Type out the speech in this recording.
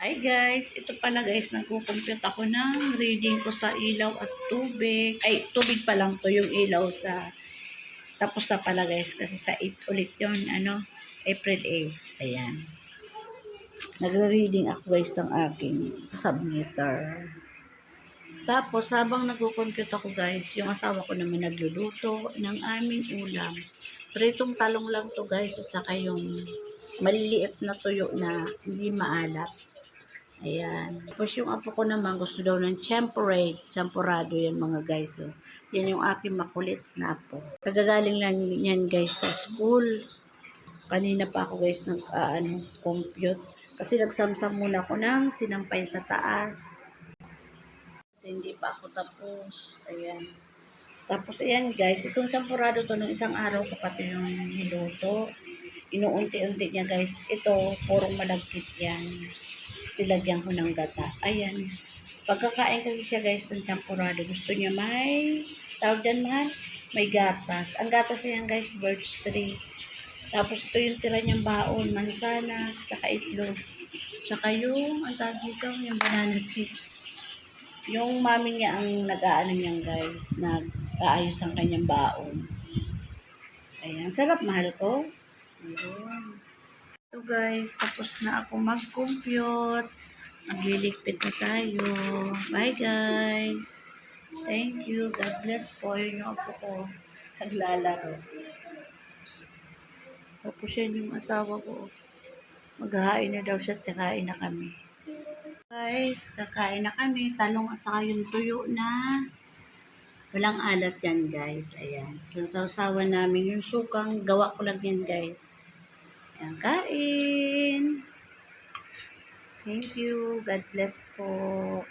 Hi guys, ito pala guys, nagkukompute ako ng reading ko sa ilaw at tubig. Ay, tubig pa lang to yung ilaw sa... Tapos na pala guys, kasi sa 8 ulit yon ano, April 8. Ayan. Nagre-reading ako guys ng aking sa submitter. Tapos, habang nagko-compute ako guys, yung asawa ko naman nagluluto ng aming ulam. Pritong talong lang to guys, at saka yung maliliit na tuyo na hindi maalat. Ayan. Tapos yung apo ko naman, gusto daw ng temperate. Temporado yan mga guys. Oh. Yan yung aking makulit na apo. Kagagaling lang yan guys sa school. Kanina pa ako guys nag, ah, ano, compute. Kasi nagsamsam muna ako ng sinampay sa taas. Kasi hindi pa ako tapos. Ayan. Tapos ayan guys, itong champurado to nung isang araw ko pati yung niluto. Inuunti-unti niya guys. Ito, purong malagkit yan. Tapos nilagyan ko ng gata. Ayan. Pagkakain kasi siya guys ng champurado, gusto niya may, tawag dyan mahal, may gatas. Ang gatas niyan guys, birch tree. Tapos ito yung tira niyang baon, mansanas, tsaka itlog. Tsaka yung, ang tawag dito, yung banana chips. Yung mami niya ang nag-aano niyan guys, nag-aayos ang kanyang baon. Ayan, sarap mahal ko. Ayun. Ito guys, tapos na ako mag-compute. Magliligpit na tayo. Bye guys. Thank you. God bless po. Yun yung apo ko. Naglalaro. Tapos yan yung asawa ko. Maghahain na daw siya. Tirain na kami. Guys, kakain na kami. Talong at saka yung tuyo na walang alat yan guys. Ayan. Sansawsawan namin yung sukang. Gawa ko lang yan guys. Ayan, kain. Thank you. God bless po.